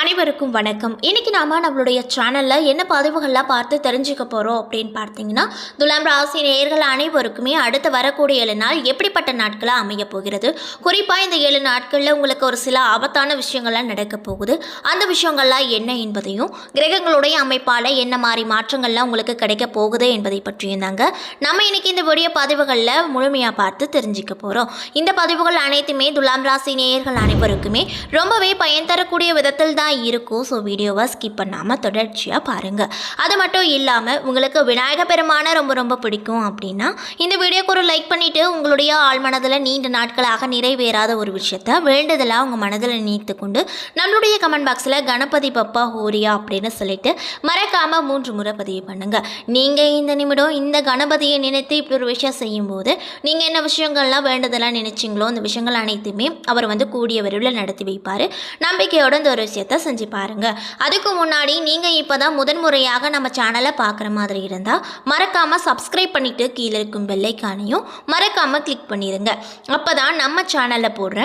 அனைவருக்கும் வணக்கம். இன்னைக்கு நாம நம்மளுடைய சேனலில் என்ன பதிவுகள்லாம் பார்த்து தெரிஞ்சுக்க போகிறோம் அப்படின்னு பார்த்தீங்கன்னா துலாம் ராசி நேயர்கள் அனைவருக்குமே அடுத்து வரக்கூடிய ஏழு நாள் எப்படிப்பட்ட நாட்களாக அமைய போகிறது? குறிப்பாக இந்த ஏழு நாட்களில் உங்களுக்கு ஒரு சில ஆபத்தான விஷயங்கள்லாம் நடக்க போகுது. அந்த விஷயங்கள்லாம் என்ன என்பதையும் கிரகங்களுடைய அமைப்பால் என்ன மாதிரி மாற்றங்கள்லாம் உங்களுக்கு கிடைக்க போகுது என்பதை பற்றியும் தாங்க நம்ம இன்னைக்கு இந்த வீடியோ பதிவுகளில் முழுமையாக பார்த்து தெரிஞ்சுக்க போகிறோம் இந்த பதிவுகள் அனைத்துமே துலாம் ராசி நேயர்கள் அனைவருக்குமே ரொம்பவே பயன் தரக்கூடிய விதத்தில் தான் இருக்கும். ஸோ வீடியோவை ஸ்கிப் பண்ணாமல் தொடர்ச்சியாக பாருங்கள் அது மட்டும் இல்லாமல் உங்களுக்கு விநாயக பெருமானை ரொம்ப ரொம்ப பிடிக்கும் அப்படின்னா இந்த வீடியோக்கு ஒரு லைக் பண்ணிவிட்டு உங்களுடைய ஆழ்மனதில் நீண்ட நாட்களாக நிறைவேறாத ஒரு விஷயத்த வேண்டுதலாக உங்கள் மனதில் நினைத்து கொண்டு நம்மளுடைய கமெண்ட் பாக்ஸில் கணபதி பப்பா ஹோரியா அப்படின்னு சொல்லிட்டு மறக்காமல் மூன்று முறை பதிவு பண்ணுங்கள் நீங்கள் இந்த நிமிடம் இந்த கணபதியை நினைத்து இப்படி ஒரு விஷயம் செய்யும்போது நீங்கள் என்ன விஷயங்கள்லாம் வேண்டுதலாக நினைச்சிங்களோ அந்த விஷயங்கள் அனைத்துமே அவர் வந்து கூடிய விரைவில் நடத்தி வைப்பார். நம்பிக்கையோட இந்த ஒரு விஷயத்த செஞ்சு பாருங்க. அதுக்கு முன்னாடி நீங்கள் இப்போ தான் முதன்முறையாக நம்ம சேனலை பார்க்குற மாதிரி இருந்தால் மறக்காமல் சப்ஸ்கிரைப் பண்ணிவிட்டு கீழே இருக்கும் பெல்லைக்கானையும் மறக்காமல் கிளிக் பண்ணிடுங்க அப்போ தான் நம்ம சேனலில் போடுற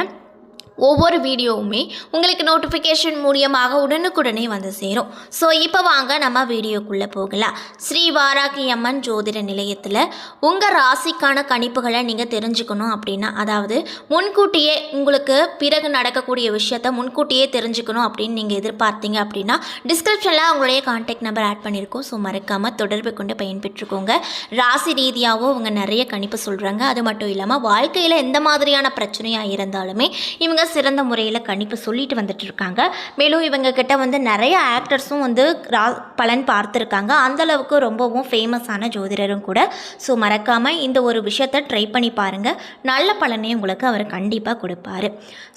ஒவ்வொரு வீடியோவுமே உங்களுக்கு நோட்டிஃபிகேஷன் மூலியமாக உடனுக்குடனே வந்து சேரும். ஸோ இப்போ வாங்க நம்ம வீடியோக்குள்ளே போகலாம். ஸ்ரீ வாராகி அம்மன் ஜோதிட நிலையத்தில் உங்கள் ராசிக்கான கணிப்புகளை நீங்கள் தெரிஞ்சுக்கணும் அப்படின்னா அதாவது முன்கூட்டியே உங்களுக்கு பிறகு நடக்கக்கூடிய விஷயத்த முன்கூட்டியே தெரிஞ்சுக்கணும் அப்படின்னு நீங்கள் எதிர்பார்த்தீங்க அப்படின்னா டிஸ்கிரிப்ஷனில் உங்களுடைய கான்டாக்ட் நம்பர் ஆட் பண்ணியிருக்கோம் ஸோ மறக்காமல் தொடர்பு கொண்டு பயன்பெற்றுக்கோங்க. ராசி ரீதியாகவும் அவங்க நிறைய கணிப்பு சொல்கிறாங்க அது மட்டும் இல்லாமல் வாழ்க்கையில் எந்த மாதிரியான பிரச்சனையாக இருந்தாலுமே இவங்க சிறந்த முறையில் கணிப்பு சொல்லிட்டு வந்துட்டு இருக்காங்க மேலும் இவங்க கிட்ட வந்து நிறைய ஆக்டர்ஸும் வந்து ரா பலன் பார்த்துருக்காங்க. அந்த அளவுக்கு ரொம்பவும் ஃபேமஸான ஜோதிடரும் கூட. ஸோ மறக்காமல் இந்த ஒரு விஷயத்தை ட்ரை பண்ணி பாருங்கள் நல்ல பலனை உங்களுக்கு அவர் கண்டிப்பாக கொடுப்பாரு.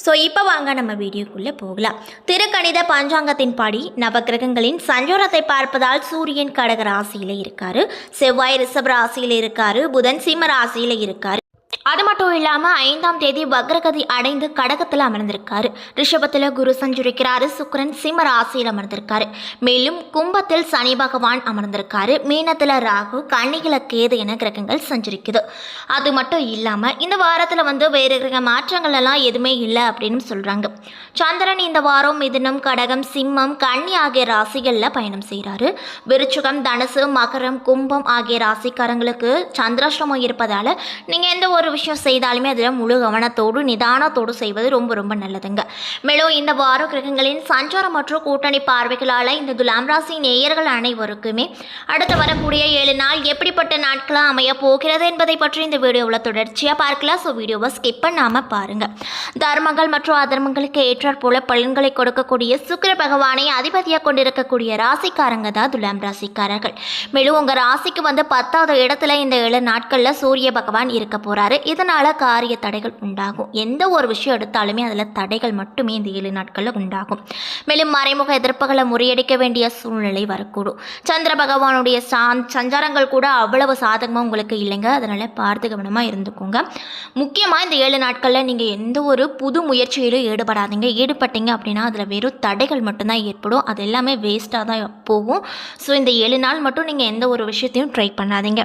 ஸோ இப்போ வாங்க நம்ம வீடியோக்குள்ளே போகலாம். திருக்கணித பஞ்சாங்கத்தின் படி நவக்கிரகங்களின் சஞ்சோரத்தை பார்ப்பதால் சூரியன் கடக ராசியில் இருக்காரு. செவ்வாய் ரிஷப் ராசியில் இருக்காரு. புதன் சிம்ம ராசியில் இருக்காரு. அது மட்டும் இல்லாமல் ஐந்தாம் தேதி வக்ரகதி அடைந்து கடகத்தில் அமர்ந்திருக்காரு. ரிஷபத்தில் குரு சஞ்சுரிக்கிறாரு சுக்கரன் சிம்ம ராசியில் அமர்ந்திருக்காரு. மேலும் கும்பத்தில் சனி பகவான் அமர்ந்திருக்காரு. மீனத்தில் ராகு கன்னிகள கேது என கிரகங்கள் சஞ்சரிக்குது. அது மட்டும் இல்லாமல் இந்த வாரத்தில் வந்து வேறு கிரக மாற்றங்கள் எல்லாம் எதுவுமே இல்லை அப்படின்னு சொல்கிறாங்க சந்திரன் இந்த வாரம் மிதுனம் கடகம் சிம்மம் கன்னி ஆகிய ராசிகளில் பயணம் செய்கிறாரு விருச்சுகம் தனுசு மகரம் கும்பம் ஆகிய ராசிக்காரங்களுக்கு சந்திராஷ்டமம் இருப்பதால் நீங்கள் எந்த ஒரு விஷயம் செய்தாலுமே அதில் முழு கவனத்தோடு நிதானத்தோடு செய்வது ரொம்ப ரொம்ப நல்லதுங்க. மேலும் இந்த வார கிரகங்களின் சஞ்சாரம் மற்றும் கூட்டணி பார்வைகளால் இந்த துலாம் ராசி நேயர்கள் அனைவருக்குமே அடுத்து வரக்கூடிய ஏழு நாள் எப்படிப்பட்ட நாட்களாக அமைய போகிறது என்பதை பற்றி இந்த வீடியோவில் தொடர்ச்சியாக பார்க்கலாம். ஸோ வீடியோவை ஸ்கிப் பண்ணாமல் பாருங்கள் தர்மங்கள் மற்றும் அதர்மங்களுக்கு ஏற்றாற் போல பலன்களை கொடுக்கக்கூடிய சுக்கிர பகவானை அதிபதியாக கொண்டிருக்கக்கூடிய ராசிக்காரங்க தான் துலாம் ராசிக்காரர்கள். மேலும் உங்கள் ராசிக்கு வந்து பத்தாவது இடத்துல இந்த ஏழு நாட்களில் சூரிய பகவான் இருக்க போகிறாரு இதனால் காரிய தடைகள் உண்டாகும். எந்த ஒரு விஷயம் எடுத்தாலுமே அதில் தடைகள் மட்டுமே இந்த ஏழு நாட்களில் உண்டாகும். மேலும் மறைமுக எதிர்ப்புகளை முறியடிக்க வேண்டிய சூழ்நிலை வரக்கூடும். சந்திர பகவானுடைய சாந் சஞ்சாரங்கள் கூட அவ்வளவு சாதகமாக உங்களுக்கு இல்லைங்க. அதனால் பார்த்து கவனமாக இருந்துக்கோங்க. முக்கியமாக இந்த ஏழு நாட்களில் நீங்கள் எந்த ஒரு புது முயற்சியிலும் ஈடுபடாதீங்க. ஈடுபட்டீங்க அப்படின்னா அதில் வெறும் தடைகள் மட்டும்தான் ஏற்படும். அது எல்லாமே வேஸ்ட்டாக தான் போகும். ஸோ இந்த ஏழு நாள் மட்டும் நீங்கள் எந்த ஒரு விஷயத்தையும் ட்ரை பண்ணாதீங்க.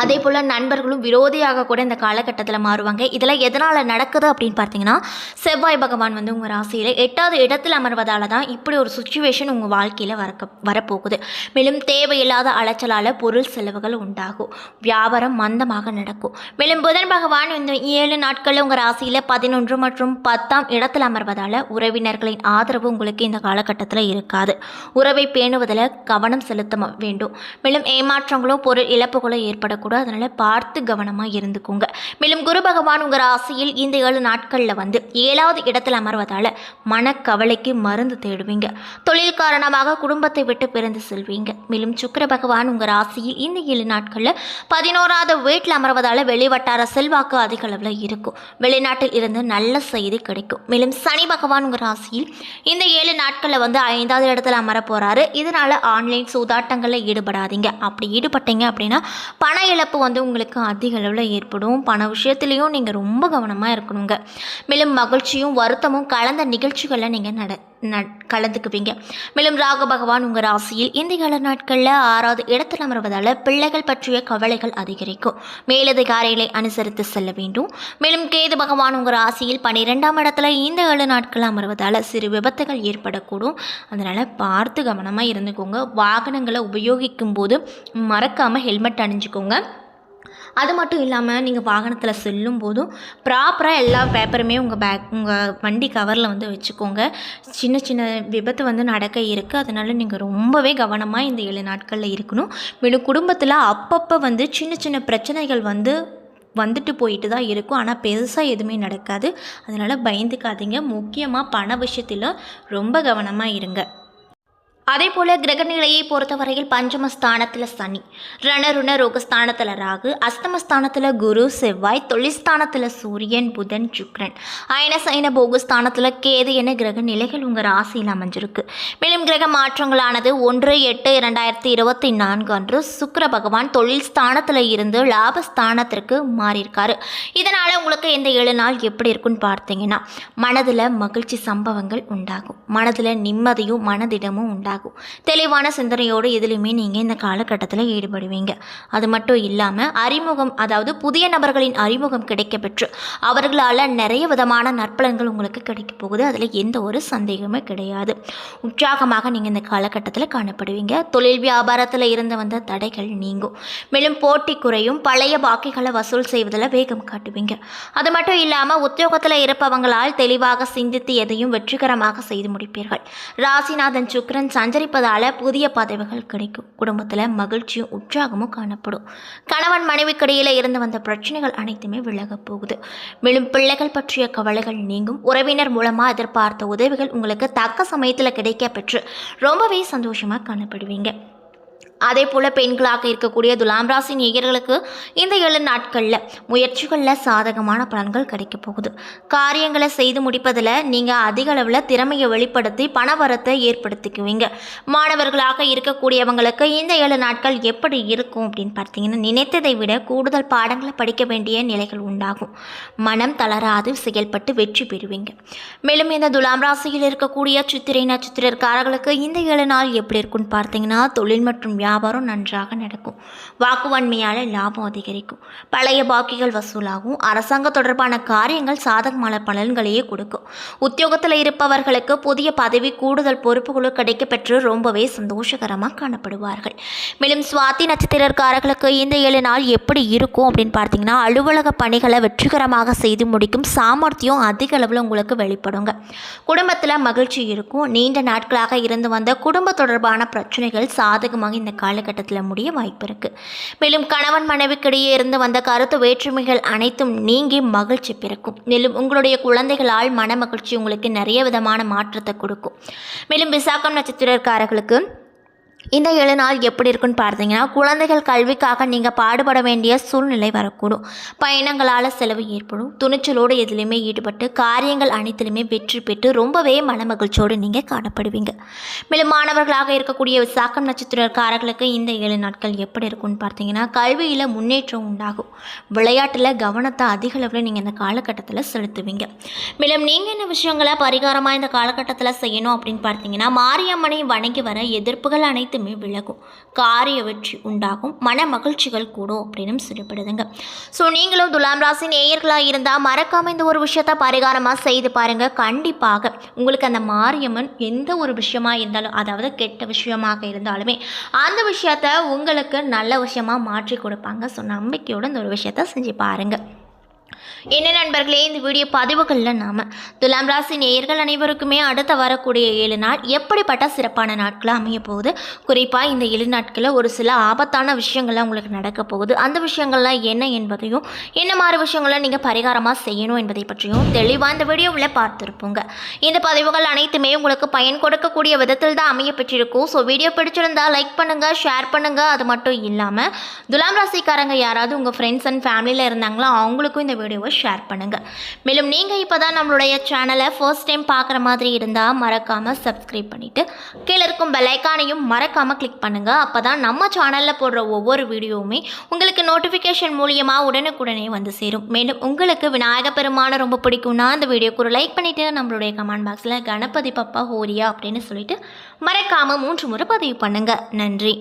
அதே போல் நண்பர்களும் விரோதியாக கூட இந்த காலகட்டத்தில் மாறுவாங்க. இதெல்லாம் எதனால் நடக்குது அப்படின்னு பார்த்தீங்கன்னா செவ்வாய் பகவான் வந்து உங்கள் ராசியில் எட்டாவது இடத்தில் அமர்வதால் தான் இப்படி ஒரு சுச்சுவேஷன் உங்கள் வாழ்க்கையில் வரக்க வரப்போகுது. மேலும் தேவையில்லாத அலைச்சலால் பொருள் செலவுகள் உண்டாகும். வியாபாரம் மந்தமாக நடக்கும். மேலும் புதன் பகவான் இந்த ஏழு நாட்களில் உங்கள் ராசியில் பதினொன்று மற்றும் பத்தாம் இடத்தில் அமர்வதால் உறவினர்களின் ஆதரவு உங்களுக்கு இந்த காலகட்டத்தில் இருக்காது. உறவை பேணுவதில் கவனம் செலுத்த வேண்டும். மேலும் ஏமாற்றங்களோ பொருள் இழப்புகளோ கூட அதனால் பார்த்து கவனமாக இருந்துக்கோங்க. மேலும் குரு பகவான் உங்கள் ராசியில் இந்த ஏழு நாட்களில் வந்து ஏழாவது இடத்தில் அமர்வதால் மனக்கவலைக்கு மருந்து தேடுவீங்க. தொழில் காரணமாக குடும்பத்தை விட்டு பிறந்து செல்வீங்க. மேலும் சுக்கர பகவான் உங்கள் ராசியில் இந்த ஏழு நாட்களில் பதினோராவது வீட்டில் அமர்வதால் வெளிவட்டார செல்வாக்கு அதிக அளவில் இருக்கும். வெளிநாட்டில் இருந்து நல்ல செய்தி கிடைக்கும். மேலும் சனி பகவான் உங்கள் ராசியில் இந்த ஏழு நாட்களில் வந்து ஐந்தாவது இடத்துல அமர போகிறாரு இதனால் ஆன்லைன் சூதாட்டங்களில் ஈடுபடாதீங்க. அப்படி ஈடுபட்டீங்க அப்படின்னா பண இழப்பு வந்து உங்களுக்கு அதிக அளவில் ஏற்படும். பண விஷயத்துலேயும் நீங்கள் ரொம்ப கவனமாக இருக்கணுங்க. மேலும் மகிழ்ச்சியும் வருத்தமும் கலந்த நிகழ்ச்சிகளில் நீங்கள் நட நட் கலந்துக்குவீங்க. மேலும் ராகு பகவான் உங்கள் ராசியில் இந்த கால நாட்களில் ஆறாவது இடத்தில் அமர்வதால் பிள்ளைகள் பற்றிய கவலைகள் அதிகரிக்கும். மேலதிகாரிகளை அனுசரித்து செல்ல வேண்டும். மேலும் கேது பகவான் உங்கள் ராசியில் பன்னிரெண்டாம் இடத்துல இந்த ஏழு நாட்கள் அமர்வதால் சிறு விபத்துகள் ஏற்படக்கூடும். அதனால் பார்த்து கவனமாக இருந்துக்கோங்க. வாகனங்களை உபயோகிக்கும் போது மறக்காமல் ஹெல்மெட் அணிஞ்சுக்கோங்க. அது மட்டும் இல்லாமல் நீங்கள் வாகனத்தில் செல்லும் போதும் ப்ராப்பராக எல்லா பேப்பருமே உங்கள் பேக் உங்கள் வண்டி கவரில் வந்து வச்சுக்கோங்க. சின்ன சின்ன விபத்து வந்து நடக்க இருக்குது அதனால் நீங்கள் ரொம்பவே கவனமாக இந்த ஏழு நாட்களில் இருக்கணும். மேலும் குடும்பத்தில் அப்பப்போ வந்து சின்ன சின்ன பிரச்சனைகள் வந்து வந்துட்டு போயிட்டு தான் இருக்கும். ஆனால் பெருசாக எதுவுமே நடக்காது. அதனால் பயந்துக்காதீங்க. முக்கியமாக பண விஷயத்தில் ரொம்ப கவனமாக இருங்க. அதே போல் கிரகநிலையை பொறுத்தவரையில் பஞ்சமஸ்தானத்தில் சனி ரணருண ரோகஸ்தானத்தில் ராகு அஸ்தமஸ்தானத்தில் குரு செவ்வாய் தொழில்ஸ்தானத்தில் சூரியன் புதன் சுக்ரன். அயன சைன போகஸ்தானத்தில் கேது என கிரக நிலைகள் உங்கள் ராசியில் அமைஞ்சிருக்கு. மேலும் கிரக மாற்றங்களானது ஒன்று எட்டு இரண்டாயிரத்தி இருபத்தி நான்கு அன்று சுக்கர பகவான் தொழில் ஸ்தானத்தில் இருந்து லாபஸ்தானத்திற்கு மாறியிருக்காரு. இதனால் உங்களுக்கு இந்த ஏழு நாள் எப்படி இருக்குன்னு பார்த்தீங்கன்னா மனதில் மகிழ்ச்சி சம்பவங்கள் உண்டாகும். மனதில் நிம்மதியும் மனதிடமும் உண்டாகும் தெளிவான சிந்தனையோடு எதுலையுமே நீங்கள் இந்த காலகட்டத்தில் ஈடுபடுவீங்க. அது மட்டும் இல்லாமல் அறிமுகம் அதாவது புதிய நபர்களின் அறிமுகம் கிடைக்க பெற்று அவர்களால் நிறைய விதமான நற்பலன்கள் உங்களுக்கு கிடைக்க போகுது. அதில் எந்த ஒரு சந்தேகமே கிடையாது. உற்சாகமாக நீங்கள் இந்த காலகட்டத்தில் காணப்படுவீங்க. தொழில் வியாபாரத்தில் இருந்து வந்த தடைகள் நீங்கும். மேலும் போட்டி குறையும். பழைய பாக்கிகளை வசூல் செய்வதில் வேகம் காட்டுவீங்க. அது மட்டும் இல்லாமல் உத்தியோகத்தில் இருப்பவங்களால் தெளிவாக சிந்தித்து எதையும் வெற்றிகரமாக செய்து முடிப்பீர்கள். ராசிநாதன் சுக்ரன் சஞ்சரிப்பதால் புதிய பதவிகள் கிடைக்கும். குடும்பத்தில் மகிழ்ச்சியும் உற்சாகமும் காணப்படும். கணவன் மனைவிக்கிடையில் இருந்து வந்த பிரச்சனைகள் அனைத்துமே விலகப் போகுது. மேலும் பிள்ளைகள் பற்றிய கவலைகள் நீங்கும். உறவினர் மூலமாக எதிர்பார்த்த உதவிகள் உங்களுக்கு தக்க சமயத்தில் கிடைக்க பெற்று ரொம்பவே சந்தோஷமாக காணப்படுவீங்க. அதே போல் பெண்களாக இருக்கக்கூடிய துலாம் ராசி நேயர்களுக்கு இந்த ஏழு நாட்களில் முயற்சிகளில் சாதகமான பலன்கள் கிடைக்க போகுது. காரியங்களை செய்து முடிப்பதில் நீங்கள் அதிக அளவில் திறமையை வெளிப்படுத்தி பணவரத்தை ஏற்படுத்திக்குவீங்க. மாணவர்களாக இருக்கக்கூடியவங்களுக்கு இந்த ஏழு நாட்கள் எப்படி இருக்கும் அப்படின்னு பார்த்தீங்கன்னா நினைத்ததை விட கூடுதல் பாடங்களை படிக்க வேண்டிய நிலைகள் உண்டாகும். மனம் தளராது செயல்பட்டு வெற்றி பெறுவீங்க. மேலும் இந்த துலாம் ராசியில் இருக்கக்கூடிய சித்திரை நட்சத்திரக்காரர்களுக்கு இந்த ஏழு நாள் எப்படி இருக்குன்னு பார்த்தீங்கன்னா தொழில் மற்றும் வியாபாரம் வியாபாரம் நன்றாக நடக்கும். வாக்குவன்மையால் லாபம் அதிகரிக்கும். பழைய பாக்கிகள் வசூலாகும். அரசாங்க தொடர்பான காரியங்கள் சாதகமான பலன்களையே கொடுக்கும். உத்தியோகத்தில் இருப்பவர்களுக்கு புதிய பதவி கூடுதல் பொறுப்புகளும் கிடைக்கப்பெற்று ரொம்பவே சந்தோஷகரமாக காணப்படுவார்கள். மேலும் சுவாதி நட்சத்திரக்காரர்களுக்கு இந்த ஏழு நாள் எப்படி இருக்கும் அப்படின்னு பார்த்தீங்கன்னா அலுவலக பணிகளை வெற்றிகரமாக செய்து முடிக்கும் சாமர்த்தியம் அதிக அளவில் உங்களுக்கு வெளிப்படுங்க. குடும்பத்தில் மகிழ்ச்சி இருக்கும். நீண்ட நாட்களாக இருந்து வந்த குடும்ப தொடர்பான பிரச்சனைகள் சாதகமாக இந்த காலகட்டத்தில் முடிய வாய்ப்பு இருக்குது மேலும் கணவன் மனைவிக்கிடையே இருந்து வந்த கருத்து வேற்றுமைகள் அனைத்தும் நீங்கி மகிழ்ச்சி பிறக்கும். மேலும் உங்களுடைய குழந்தைகளால் மன மகிழ்ச்சி உங்களுக்கு நிறைய விதமான மாற்றத்தை கொடுக்கும். மேலும் விசாகம் நட்சத்திரக்காரர்களுக்கு இந்த ஏழு நாள் எப்படி இருக்குன்னு பார்த்தீங்கன்னா குழந்தைகள் கல்விக்காக நீங்கள் பாடுபட வேண்டிய சூழ்நிலை வரக்கூடும். பயணங்களால் செலவு ஏற்படும். துணிச்சலோடு எதுலேயுமே ஈடுபட்டு காரியங்கள் அனைத்திலுமே வெற்றி பெற்று ரொம்பவே மனமகிழ்ச்சியோடு நீங்கள் காணப்படுவீங்க. மேலும் மாணவர்களாக இருக்கக்கூடிய விசாக்கம் நட்சத்திரக்காரர்களுக்கு இந்த ஏழு நாட்கள் எப்படி இருக்கும்னு பார்த்தீங்கன்னா கல்வியில் முன்னேற்றம் உண்டாகும். விளையாட்டில் கவனத்தை அதிக அளவில் நீங்கள் இந்த காலகட்டத்தில் செலுத்துவீங்க. மேலும் நீங்கள் என்ன விஷயங்களை பரிகாரமாக இந்த காலகட்டத்தில் செய்யணும் அப்படின்னு பார்த்தீங்கன்னா மாரியம்மனை வணங்கி வர எதிர்ப்புகள் அனைத்துமே விலகும். காரிய வெற்றி உண்டாகும். மன மகிழ்ச்சிகள் கூடும் அப்படின்னு சொல்லப்படுதுங்க. ஸோ நீங்களும் துலாம் ராசி நேயர்களாக இருந்தால் மறக்காமல் இந்த ஒரு விஷயத்த பரிகாரமாக செய்து பாருங்கள் கண்டிப்பாக உங்களுக்கு அந்த மாரியம்மன் எந்த ஒரு விஷயமா இருந்தாலும் அதாவது கெட்ட விஷயமாக இருந்தாலுமே அந்த விஷயத்த உங்களுக்கு நல்ல விஷயமாக மாற்றி கொடுப்பாங்க. ஸோ நம்பிக்கையோடு இந்த ஒரு விஷயத்த செஞ்சு பாருங்கள் என்ன நண்பர்களே இந்த வீடியோ பதிவுகளில் நாம் துலாம் ராசி நேயர்கள் அனைவருக்குமே அடுத்த வரக்கூடிய ஏழு நாள் எப்படிப்பட்ட சிறப்பான நாட்களாக அமைய போகுது? குறிப்பாக இந்த ஏழு நாட்களில் ஒரு சில ஆபத்தான விஷயங்கள்லாம் உங்களுக்கு நடக்க போகுது. அந்த விஷயங்கள்லாம் என்ன என்பதையும் என்ன மாதிரி விஷயங்களை நீங்கள் பரிகாரமாக செய்யணும் என்பதை பற்றியும் தெளிவாக இந்த வீடியோவில் பார்த்துருப்போங்க. இந்த பதிவுகள் அனைத்துமே உங்களுக்கு பயன் கொடுக்கக்கூடிய விதத்தில் தான் அமைய பெற்றிருக்கும். ஸோ வீடியோ பிடிச்சிருந்தால் லைக் பண்ணுங்கள் ஷேர் பண்ணுங்கள் அது மட்டும் இல்லாமல் துலாம் ராசிக்காரங்க யாராவது உங்கள் ஃப்ரெண்ட்ஸ் அண்ட் ஃபேமிலியில் இருந்தாங்களோ அவங்களுக்கும் இந்த வீடியோவை ஷேர் பண்ணுங்கள் மேலும் நீங்கள் இப்போ தான் நம்மளுடைய சேனலை ஃபர்ஸ்ட் டைம் பார்க்குற மாதிரி இருந்தால் மறக்காமல் சப்ஸ்கிரைப் பண்ணிவிட்டு கீழே இருக்கும் பெல்லைக்கானையும் மறக்காமல் கிளிக் பண்ணுங்கள் அப்போ தான் நம்ம சேனலில் போடுற ஒவ்வொரு வீடியோவுமே உங்களுக்கு நோட்டிஃபிகேஷன் மூலியமாக உடனுக்குடனே வந்து சேரும். மேலும் உங்களுக்கு விநாயக பெருமானை ரொம்ப பிடிக்கும்னா அந்த வீடியோக்கு ஒரு லைக் பண்ணிவிட்டு நம்மளுடைய கமெண்ட் பாக்ஸில் கணபதி பப்பா ஹோரியா அப்படின்னு சொல்லிட்டு மறக்காமல் மூன்று முறை பதிவு பண்ணுங்கள் நன்றி.